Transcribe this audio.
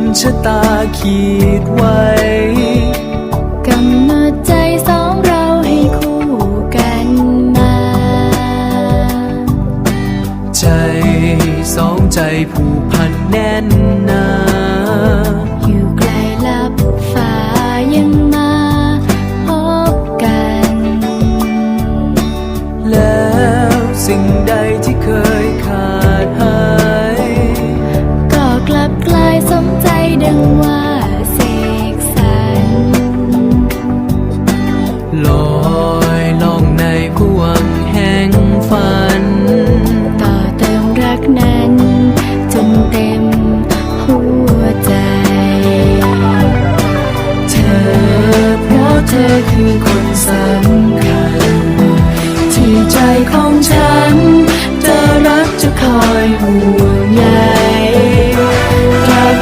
มชะตาขีดไว้กำหนดใจสองเราให้คู่กันมา ใจสองใจผูกพันแน่นหนาอยู่ไกลลับฟ้ายังมาพบกัน แล้วสิ่งใด ธอคือคนสำคัญ ที่ใจของฉัน